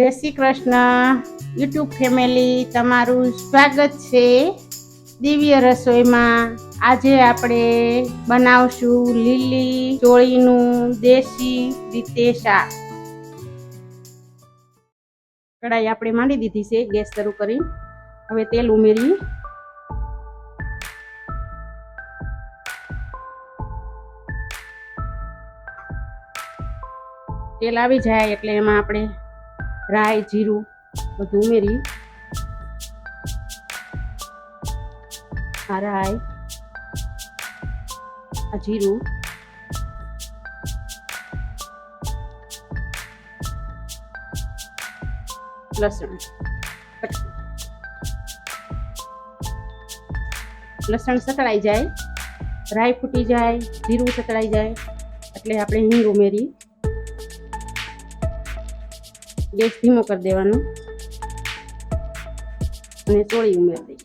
જય Shri Krishna. YouTube family, તમારું સ્વાગત છે દિવ્ય રસોઈમાં. આજે આપણે બનાવશું લીલી ચોળીનું દેશી રીતે શાક કઢાઈ આપણે માંડી દીધી છે, ગેસ શરૂ કરી. હવે તેલ ઉમેરી તેલ આવી જાય એટલે એમાં આપણે રાઈ જીરું, બધું ઉમેરી. આ રાઈ આ જીરું. લસણ. લસણ સતળાઈ જાય રાઈ ફૂટી જાય, જીરું સતળાઈ જાય, એટલે આપણે હિંગ ઉમેરી. ગેસ ધીમો કરી દેવાનો. અને ચોળી ઉમેરી દઈએ.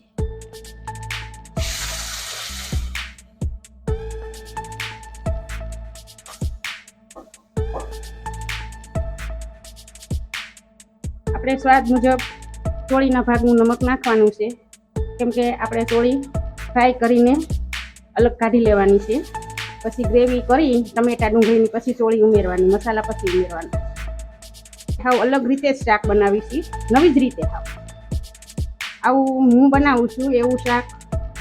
આપણે સ્વાદ મુજબ ચોળીના ભાગનું નમક નાખવાનું છે. કેમ કે આપણે ચોળી ફ્રાય કરીને અલગ કાઢી લેવાની છે. પછી ગ્રેવી કરી ટમેટા ડુંગળીની પછી ચોળી ઉમેરવાની, મસાલા પછી ઉમેરવાના. હાવ અલગ રીતે જ શાક બનાવી છે. નવી જ રીતે હાવ આવું હું બનાવું છું, એવું શાક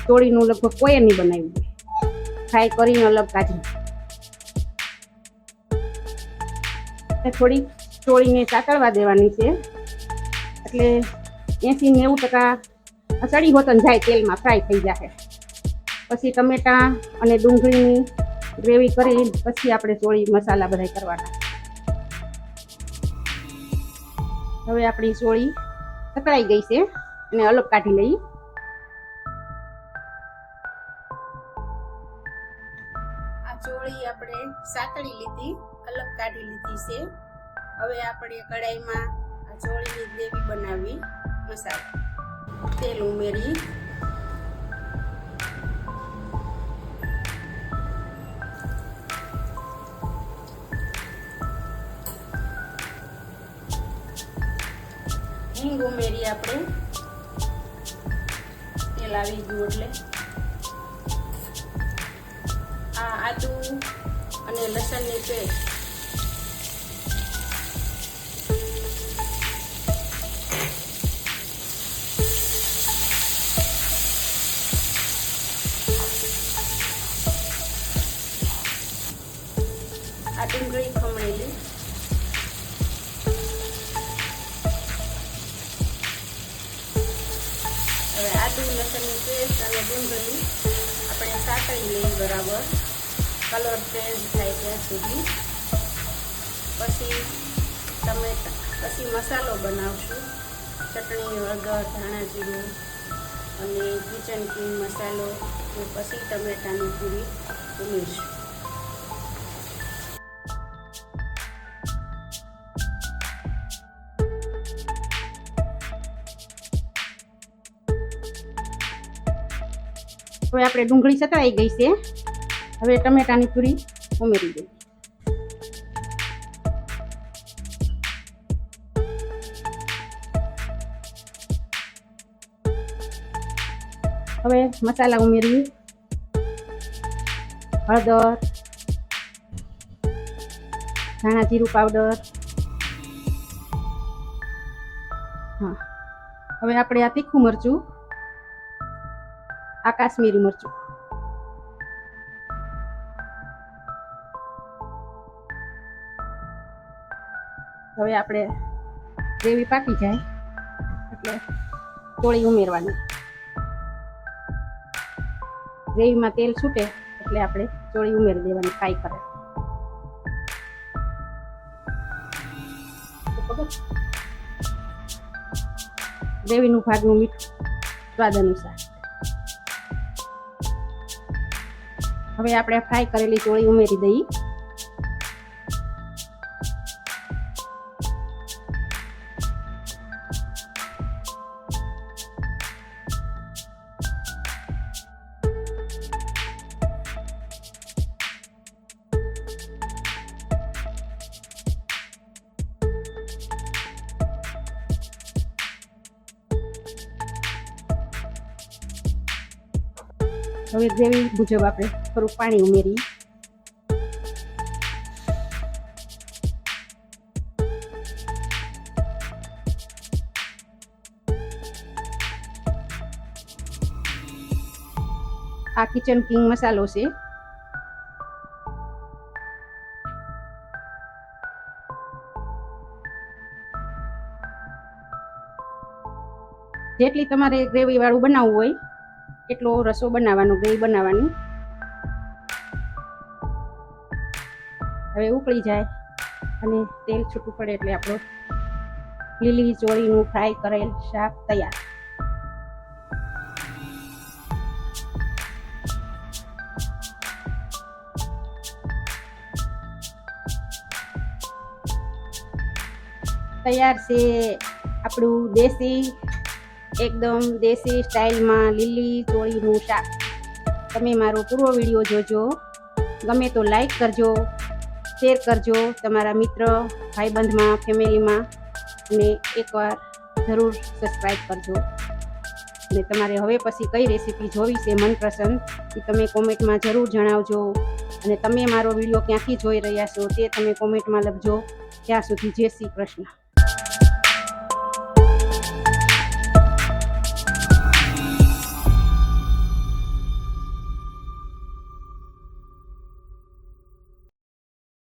ચોળીનું લગભગ કોઈએ નહીં બનાવ્યું. ફ્રાય કરીને અલગ કાઢી. થોડી ચોળીને ચાકળવા દેવાની છે. એટલે એંસી નેવું ટકા સડી હોતન જાય તેલમાં ફ્રાય થઈ જાય પછી ટમેટા અને ડુંગળીની ગ્રેવી કરી, પછી આપણે ચોળી મસાલા બધા કરવાના. હવે આપણી ચોળી સકળાઈ ગઈ છે અને અલગ કાઢી લઈ આ ચોળી આપણે સાતળી લીધી, અલગ કાઢી લીધી છે. હવે આપણે કઢાઈમાં આ ચોળીની ગ્રેવી બનાવી મસાલો. તેલ ઉમેરી હિંગ ઉમેરી આપણે. તેલ આવી ગયું એટલે. આ આદુ અને લસણની પેસ્ટ. આ ડુંગળી ખમણેલી. હવે આદુ લસણની પેસ્ટ અને ડુંગળી આપણે સાતળી લઈ બરાબર. કલર ચેન્જ થાય ત્યાં સુધી. પછી ટમેટા પછી મસાલો બનાવશું. ચટણી હળદર ધાણા જીરું અને કિચન કિંગ મસાલો. પછી ટમેટાની પૂરી ઉમેરશું. હવે આપણે ડુંગળી સતરાઈ ગઈ છે. હવે ટમેટાની પૂરી ઉમેરી દઈએ. હવે મસાલા ઉમેરી હળદર, ધાણા જીરું પાવડર. હા. હવે આપણે આ તીખું મરચું આ કાશ્મીરી મરચું. હવે આપણે ગ્રેવી પાકી જાય, એટલે કોળી ઉમેરવાની. ગ્રેવીમાં તેલ છૂટે, એટલે આપણે ચોળી ઉમેરી દેવાની ફ્રાય કરે. ગ્રેવીનું ભાગનું મીઠું સ્વાદ અનુસાર. હવે આપણે ફ્રાય કરેલી ચોળી ઉમેરી દઈએ. હવે ગ્રેવી મુજબ આપણે થોડુંક પાણી ઉમેરી. આ કિચન કિંગ મસાલો છે. જેટલી તમારે ગ્રેવી વાળું બનાવવું હોય એટલો રસો બનાવવાનો ગ્રેવી બનાવવાની? હવે ઉકળી જાય અને તેલ છૂટું પડે એટલે આપણો લીલી ચોળીનું ફ્રાય કરેલ શાક તૈયાર. તૈયાર છે આપણું દેશી એકદમ દેશી સ્ટાઇલમાં લીલી ચોળીનું શાક. તમે મારો પૂરો વીડિયો જોજો. ગમે તો લાઈક કરજો શેર કરજો તમારા મિત્ર, ભાઈબંધમાં, ફેમિલીમાં. અને એકવાર જરૂર સબસ્ક્રાઈબ કરજો. અને તમારે હવે પછી કઈ રેસીપી જોવી છે મનપસંદ, એ તમે કોમેન્ટમાં જરૂર જણાવજો. અને તમે મારો વીડિયો ક્યાંથી જોઈ રહ્યા છો તે તમે કોમેન્ટમાં લખજો. ત્યાં સુધી જય શ્રી કૃષ્ણ.